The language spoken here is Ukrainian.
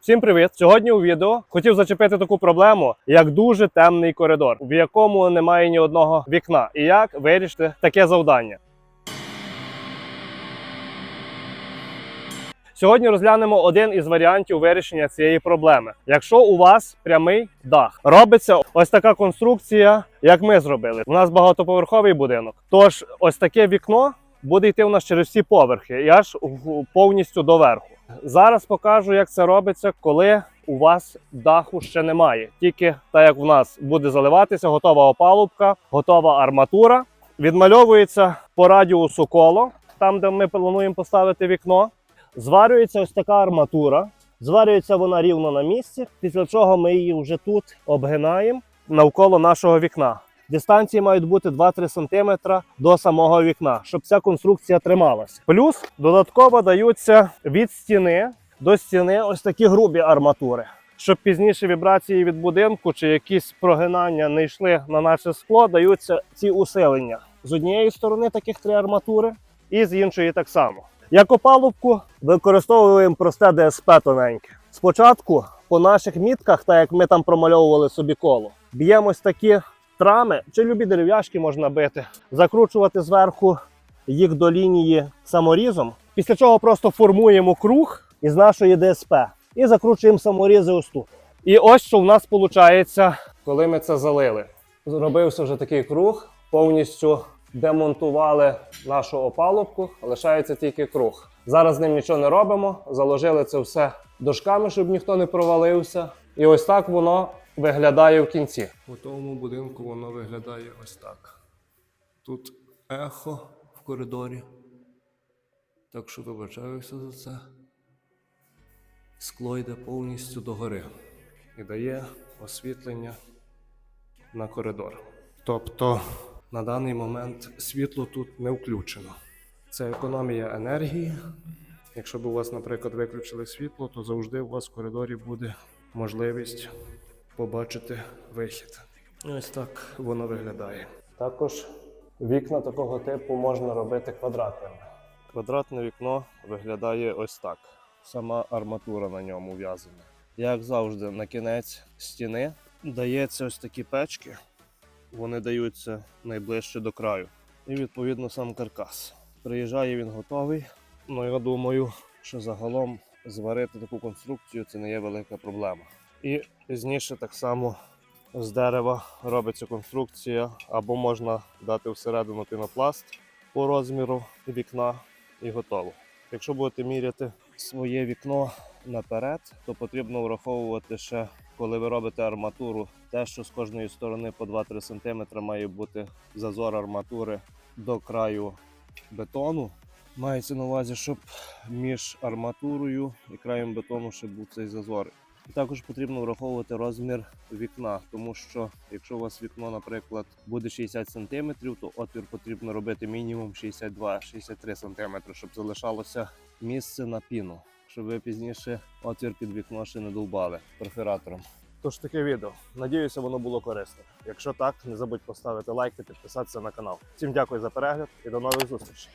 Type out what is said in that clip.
Всім привіт! Сьогодні у відео хотів зачепити таку проблему, як дуже темний коридор, в якому немає ні одного вікна, і як вирішити таке завдання. Сьогодні розглянемо один із варіантів вирішення цієї проблеми. Якщо у вас прямий дах, робиться ось така конструкція, як ми зробили. У нас багатоповерховий будинок. Тож, ось таке вікно буде йти у нас через всі поверхи і аж повністю до верху. Зараз покажу, як це робиться, коли у вас даху ще немає. Тільки так як в нас буде заливатися, готова опалубка, готова арматура. Відмальовується по радіусу коло, там, де ми плануємо поставити вікно. Зварюється ось така арматура. Зварюється вона рівно на місці, після чого ми її вже тут обгинаємо навколо нашого вікна. Дистанції мають бути 2-3 см до самого вікна, щоб ця конструкція трималась. Плюс додатково даються від стіни до стіни ось такі грубі арматури. Щоб пізніше вібрації від будинку чи якісь прогинання не йшли на наше скло, даються ці усилення. З однієї сторони таких три арматури, і з іншої так само. Як опалубку використовуємо просте ДСП тоненьке. Спочатку по наших мітках, так як ми там промальовували собі коло, б'ємо ось такі трами чи любі дерев'яшки можна бити, закручувати зверху їх до лінії саморізом. Після чого просто формуємо круг із нашої ДСП і закручуємо саморізи ось тут. І ось що в нас виходить, коли ми це залили. Зробився вже такий круг, повністю демонтували нашу опалубку, лишається тільки круг. Зараз ним нічого не робимо, заложили це все дошками, щоб ніхто не провалився. І ось так воно виглядає в кінці. У тому будинку воно виглядає ось так. Тут ехо в коридорі. Так що вибачаюся за це. Скло йде повністю догори і дає освітлення на коридор. Тобто на даний момент світло тут не включено. Це економія енергії. Якщо б у вас, наприклад, виключили світло, то завжди у вас в коридорі буде можливість побачити вихід. Ось так воно виглядає. Також вікна такого типу можна робити квадратними. Квадратне вікно виглядає ось так. Сама арматура на ньому в'язана. Як завжди, на кінець стіни дається ось такі печки. Вони даються найближче до краю. І відповідно сам каркас. Приїжджає він готовий. Ну я думаю, що загалом зварити таку конструкцію це не є велика проблема. І пізніше так само з дерева робиться конструкція, або можна дати всередину пінопласт по розміру вікна і готово. Якщо будете міряти своє вікно наперед, то потрібно враховувати ще, коли ви робите арматуру, те, що з кожної сторони по 2-3 см має бути зазор арматури до краю бетону. Мається на увазі, щоб між арматурою і краєм бетону ще був цей зазор. Також потрібно враховувати розмір вікна, тому що якщо у вас вікно, наприклад, буде 60 см, то отвір потрібно робити мінімум 62-63 см, щоб залишалося місце на піну, щоб ви пізніше отвір під вікно ще не довбали перфоратором. Тож таке відео. Надіюся, воно було корисним. Якщо так, не забудь поставити лайк та підписатися на канал. Всім дякую за перегляд і до нових зустрічей.